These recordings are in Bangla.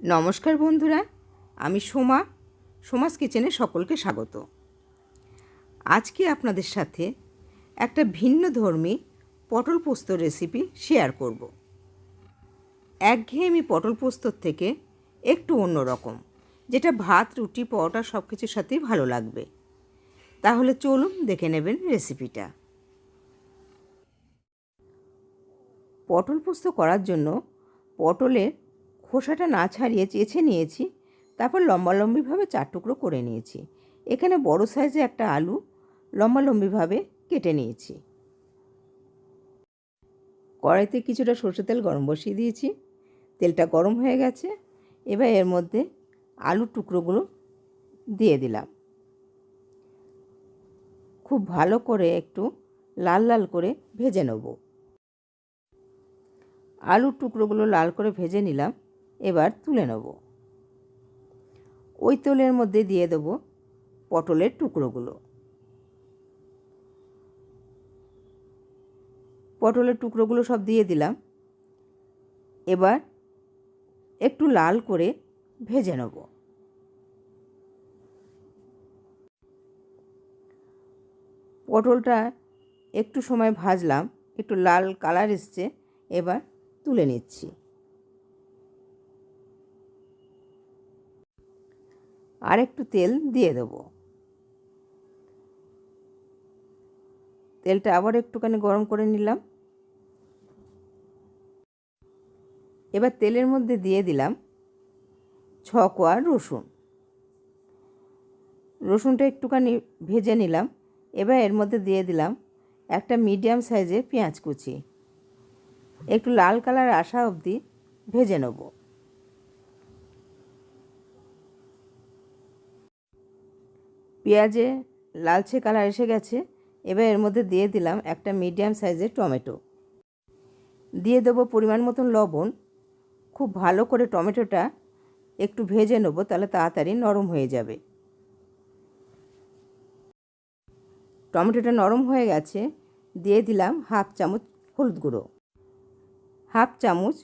নমস্কার বন্ধুরা, আমি সোমা, সোমাস কিচেনে সকলকে স্বাগত। আজকে আপনাদের সাথে একটা ভিন্ন ধর্মী পটল পোস্ত রেসিপি শেয়ার করব। একঘেয়েমি পটল পোস্তর থেকে একটু অন্যরকম যেটা ভাত, রুটি, পরোটা সব কিছুর সাথেই ভালো লাগবে। তাহলে চলুন দেখে নেবেন রেসিপিটা পটল পোস্ত করার জন্য পটলের খোসাটা না ছাড়িয়ে চেঁচে নিয়েছি, তারপর লম্বালম্বিভাবে চার টুকরো করে নিয়েছি। এখানে বড় সাইজে একটা আলু লম্বালম্বিভাবে কেটে নিয়েছি। কড়াইতে কিছুটা সর্ষে তেল গরম বসিয়ে দিয়েছি। তেলটা গরম হয়ে গেছে, এবার এর মধ্যে আলুর টুকরোগুলো দিয়ে দিলাম। খুব ভালো করে একটু লাল লাল করে ভেজে নেব। আলুর টুকরোগুলো লাল করে ভেজে নিলাম। এবার তুলে নেব। ওই তেলের মধ্যে দিয়ে দেবো পটলের টুকরোগুলো। পটলের টুকরোগুলো সব দিয়ে দিলাম। এবার একটু লাল করে ভেজে নেব। পটলটা একটু সময় ভাজলাম, একটু লাল কালার এসছে, এবার তুলে নিচ্ছি। আর একটু তেল দিয়ে দেব। তেলটা আবার একটুখানি গরম করে নিলাম। এবার তেলের মধ্যে দিয়ে দিলাম ছ কোয়া রসুন। রসুনটা একটুখানি ভেজে নিলাম। এবার এর মধ্যে দিয়ে দিলাম একটা মিডিয়াম সাইজের পেঁয়াজ কুচি। একটু লাল কালার আসা অবধি ভেজে নেব। পেঁয়াজে লালচে কালার এসে গেছে। এবার এর মধ্যে দিয়ে দিলাম একটা মিডিয়াম সাইজের টমেটো। দিয়ে দেবো পরিমাণ মতন লবণ। খুব ভালো করে টমেটোটা একটু ভেজে নেব, তাহলে তাড়াতাড়ি নরম হয়ে যাবে। টমেটোটা নরম হয়ে গেছে, দিয়ে দিলাম হাফ চামচ হলুদ গুঁড়ো, হাফ চামচ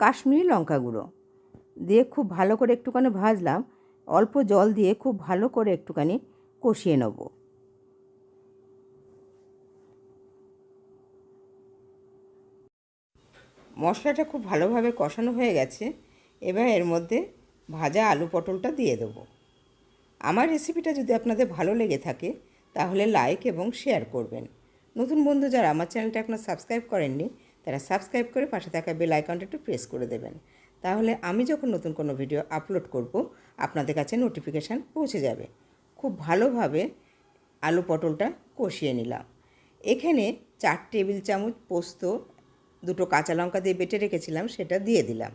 কাশ্মীরি লঙ্কা গুঁড়ো। দিয়ে খুব ভালো করে একটুখানি ভাজলাম। অল্প জল দিয়ে খুব ভালো করে একটুখানি কষিয়ে নেব। মশলাটা খুব ভালোভাবে কষানো হয়ে গেছে। এবার এর মধ্যে ভাজা আলু পটলটা দিয়ে দেবো। আমার রেসিপিটা যদি আপনাদের ভালো লেগে থাকে, তাহলে লাইক এবং শেয়ার করবেন। নতুন বন্ধু যারা আমার চ্যানেলটা এখনও সাবস্ক্রাইব করেননি, তারা সাবস্ক্রাইব করে পাশে থাকা বেল আইকনটা একটু প্রেস করে দেবেন। তাহলে আমি যখন নতুন কোনো ভিডিও আপলোড করব, আপনাদের কাছে নোটিফিকেশান পৌঁছে যাবে। খুব ভালোভাবে আলু পটলটা কষিয়ে নিলাম। এখানে চার টেবিল চামচ পোস্ত, দুটো কাঁচা লঙ্কা দিয়ে বেটে রেখেছিলাম, সেটা দিয়ে দিলাম।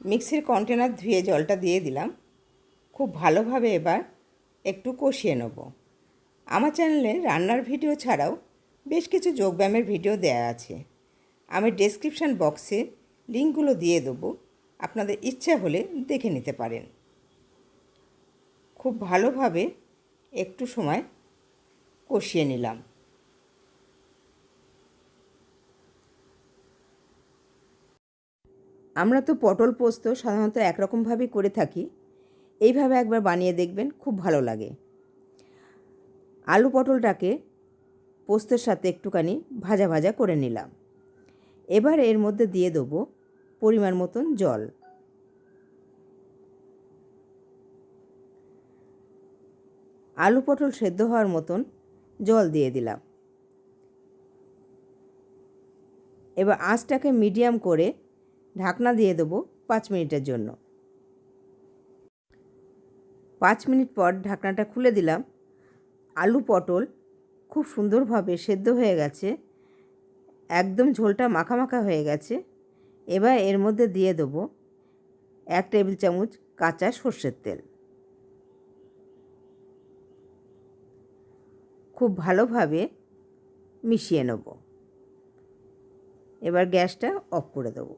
মিক্সির কন্টেনার ধুয়ে জলটা দিয়ে দিলাম। খুব ভালোভাবে এবার একটু কষিয়ে নেব। আমার চ্যানেলে রান্নার ভিডিও ছাড়াও বেশ কিছু যোগব্যায়ামের ভিডিও দেয়া আছে। আমি ডেসক্রিপশান বক্সে লিঙ্কগুলো দিয়ে দেবো। আপনাদের ইচ্ছা হলে দেখে নিতে পারেন। খুব ভালোভাবে একটু সময় কষিয়ে নিলাম। আমরা তো পটল পোস্ত সাধারণত একরকমভাবেই করে থাকি। এইভাবে একবার বানিয়ে দেখবেন, খুব ভালো লাগে। আলু পটলটাকে পোস্তের সাথে একটুখানি ভাজা ভাজা করে নিলাম। এবার এর মধ্যে দিয়ে দেবো পরিমাণ মতন জল। আলু পটল সেদ্ধ হওয়ার মতন জল দিয়ে দিলাম। এবার আঁচটাকে মিডিয়াম করে ঢাকনা দিয়ে দেবো পাঁচ মিনিটের জন্য। পাঁচ মিনিট পর ঢাকনাটা খুলে দিলাম। আলু পটল খুব সুন্দরভাবে সেদ্ধ হয়ে গেছে। একদম ঝোলটা মাখা মাখা হয়ে গেছে। এবার এর মধ্যে দিয়ে দেবো এক টেবিল চামচ কাঁচা সর্ষের তেল। খুব ভালোভাবে মিশিয়ে নেব। এবার গ্যাসটা অফ করে দেবো।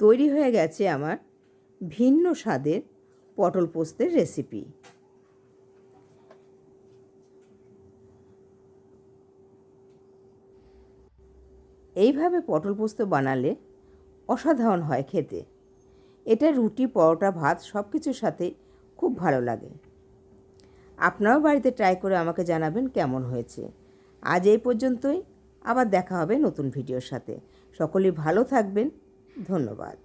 তৈরি হয়ে গেছে আমার ভিন্ন স্বাদের পটল পোস্তের রেসিপি। এইভাবে পটল পোস্ত বানালে অসাধারণ হয় খেতে। এটা রুটি, পরোটা, ভাত সব কিছুর সাথে খুব ভালো লাগে। আপনারাও বাড়িতে ট্রাই করে আমাকে জানাবেন কেমন হয়েছে। আজ এই পর্যন্তই, আবার দেখা হবে নতুন ভিডিওর সাথে। সকলেই ভালো থাকবেন। ধন্যবাদ।